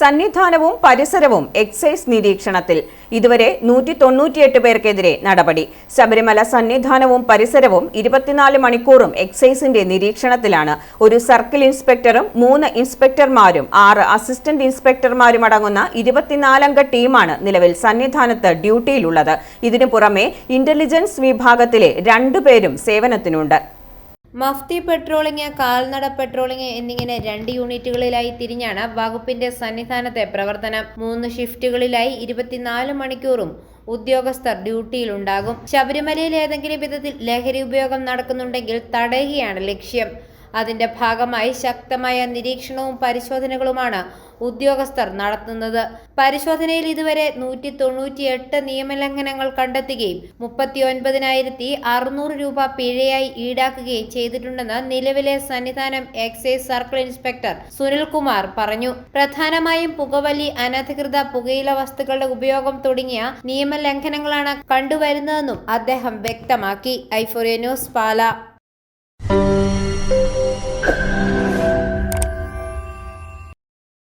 സന്നിധാനവും പരിസരവും എക്സൈസ് നിരീക്ഷണത്തിൽ. ഇതുവരെ നൂറ്റി തൊണ്ണൂറ്റിയെട്ട് പേർക്കെതിരെ നടപടി. ശബരിമല സന്നിധാനവും പരിസരവും ഇരുപത്തിനാല് മണിക്കൂറും എക്സൈസിന്റെ നിരീക്ഷണത്തിലാണ്. ഒരു സർക്കിൾ ഇൻസ്പെക്ടറും മൂന്ന് ഇൻസ്പെക്ടർമാരും ആറ് അസിസ്റ്റന്റ് ഇൻസ്പെക്ടർമാരും അടങ്ങുന്ന ഇരുപത്തിനാലംഗ ടീമാണ് നിലവിൽ സന്നിധാനത്ത് ഡ്യൂട്ടിയിലുള്ളത്. ഇതിനു പുറമെ ഇന്റലിജൻസ് വിഭാഗത്തിലെ രണ്ടുപേരും സേവനത്തിനുണ്ട്. മഫ്തി പെട്രോളിംഗ് കാൽനട പെട്രോളിംഗ് എന്നിങ്ങനെ രണ്ട് യൂണിറ്റുകളിലായി തിരിഞ്ഞാണ് വകുപ്പിന്റെ സന്നിധാനത്തെ പ്രവർത്തനം. മൂന്ന് ഷിഫ്റ്റുകളിലായി ഇരുപത്തിനാല് മണിക്കൂറും ഉദ്യോഗസ്ഥർ ഡ്യൂട്ടിയിലുണ്ടാകും. ശബരിമലയിൽ ഏതെങ്കിലും വിധത്തിൽ ലഹരി ഉപയോഗം നടക്കുന്നുണ്ടെങ്കിൽ തടയുകയാണ് ലക്ഷ്യം. അതിന്റെ ഭാഗമായി ശക്തമായ നിരീക്ഷണവും പരിശോധനകളുമാണ് ഉദ്യോഗസ്ഥർ നടത്തുന്നത്. പരിശോധനയിൽ ഇതുവരെ നൂറ്റി തൊണ്ണൂറ്റിയെട്ട് നിയമലംഘനങ്ങൾ കണ്ടെത്തുകയും മുപ്പത്തി ഒൻപതിനായിരത്തി അറുന്നൂറ് രൂപ പിഴയായി ഈടാക്കുകയും ചെയ്തിട്ടുണ്ടെന്ന് നിലവിലെ Sannidhanam excise circle inspector Sunilkumar പറഞ്ഞു. പ്രധാനമായും പുകവലി അനധികൃത പുകയില വസ്തുക്കളുടെ ഉപയോഗം തുടങ്ങിയ നിയമലംഘനങ്ങളാണ് കണ്ടുവരുന്നതെന്നും അദ്ദേഹം വ്യക്തമാക്കി. ഐഫോറിയ ന്യൂസ് പാല.